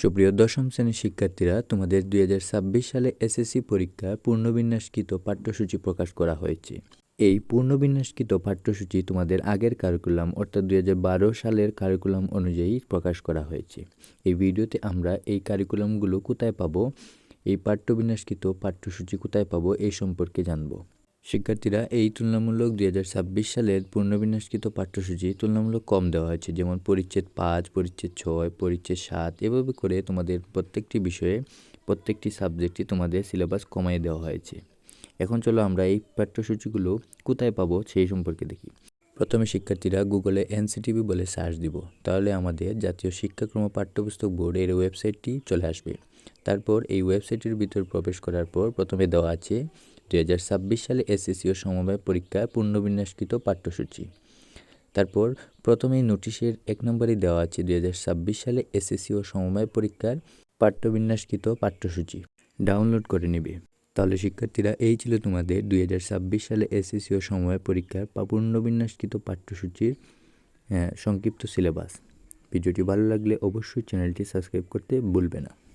সুপ্রিয় দশম শ্রেণির শিক্ষার্থীরা, তোমাদের দুই হাজার ছাব্বিশ সালে এসএসসি পরীক্ষায় পূর্ণবিন্যাসকৃত পাঠ্যসূচি প্রকাশ করা হয়েছে। এই পূর্ণবিন্যাসকৃত পাঠ্যসূচি তোমাদের আগের কারিকুলাম অর্থাৎ দুই হাজার বারো সালের কারিকুলাম অনুযায়ী প্রকাশ করা হয়েছে। এই ভিডিওতে আমরা এই কারিকুলামগুলো কোথায় পাবো, এই পাঠ্যবিন্যাসকৃত পাঠ্যসূচি কোথায় পাবো, এই সম্পর্কে জানব। শিক্ষার্থীরা এই তুলনামূলক দু হাজার ছাব্বিশ সালের পূর্ণবিন্যাসকৃত পাঠ্যসূচি তুলনামূলক কম দেওয়া হয়েছে, যেমন পরিচ্ছেদ পাঁচ, পরিচ্ছেদ ছয়, পরিচ্ছেদ সাত, এভাবে করে তোমাদের প্রত্যেকটি বিষয়ে, প্রত্যেকটি সাবজেক্টই তোমাদের সিলেবাস কমাই দেওয়া হয়েছে। এখন চলো আমরা এই পাঠ্যসূচিগুলো কোথায় পাবো সেই সম্পর্কে দেখি। প্রথমে শিক্ষার্থীরা গুগলে এনসিটিভি বলে সার্চ দিব, তাহলে আমাদের জাতীয় শিক্ষাক্রম পাঠ্যপুস্তক বোর্ডের ওয়েবসাইটটি চলে আসবে। তারপর এই ওয়েবসাইটের ভিতর প্রবেশ করার পর প্রথমে দেওয়া আছে দুই হাজার ছাব্বিশ সালে এসএসসি ও সমবায় পরীক্ষায় পূর্ণবিন্যাসকৃত পাঠ্যসূচি। তারপর প্রথমেই নোটিশের এক নম্বরে দেওয়া আছে দুই হাজার ছাব্বিশ সালে এসএসসি ও সমবায় পরীক্ষার পাঠ্যবিন্যাসকৃত পাঠ্যসূচি। ডাউনলোড করে নেবে। তাহলে শিক্ষার্থীরা, এই ছিল তোমাদের দুই হাজার ছাব্বিশ সালে এসএসসি ও সমবায় পরীক্ষার পা- পূর্ণবিন্যাসকৃত পাঠ্যসূচির সংক্ষিপ্ত সিলেবাস। ভিডিওটি ভালো লাগলে অবশ্যই চ্যানেলটি সাবস্ক্রাইব করতে ভুলবে না।